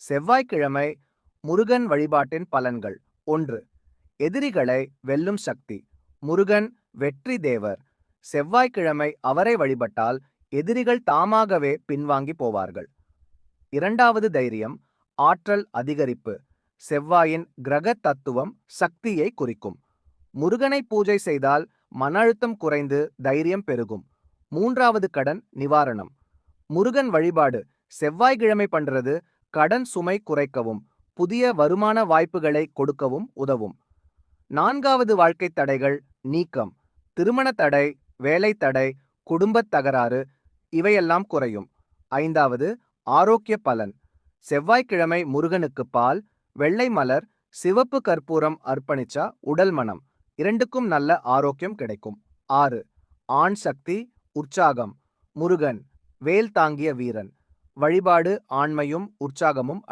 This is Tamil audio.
செவ்வாய்க்கிழமை முருகன் வழிபாட்டின் பலன்கள். ஒன்று எதிரிகளை வெல்லும் சக்தி. முருகன் வெற்றி தேவர். செவ்வாய்க்கிழமை அவரை வழிபட்டால் எதிரிகள் தாமாகவே பின்வாங்கி போவார்கள். இரண்டாவது தைரியம் ஆற்றல் அதிகரிப்பு. செவ்வாயின் கிரக தத்துவம் சக்தியை குறிக்கும். முருகனை பூஜை செய்தால் மன அழுத்தம் குறைந்து தைரியம் பெருகும். மூன்றாவது கடன் நிவாரணம். முருகன் வழிபாடு. செவ்வாய்க்கிழமை பண்றது கடன் சுமை குறைக்கவும் புதிய வருமான வாய்ப்புகளை கொடுக்கவும் உதவும். நான்காவது வாழ்க்கை தடைகள் நீக்கம். திருமண தடை வேலை தடை குடும்பத் தகராறு இவையெல்லாம் குறையும். ஐந்தாவது ஆரோக்கிய பலன். செவ்வாய்க்கிழமை முருகனுக்கு பால் வெள்ளை மலர் சிவப்பு கற்பூரம் அர்ப்பணிச்சா உடல் மனம். இரண்டுக்கும் நல்ல ஆரோக்கியம் கிடைக்கும். ஆறு ஆண் சக்தி உற்சாகம். முருகன் வேல் தாங்கிய வீரன். வழிபாடு ஆண்மையும் உற்சாகமும்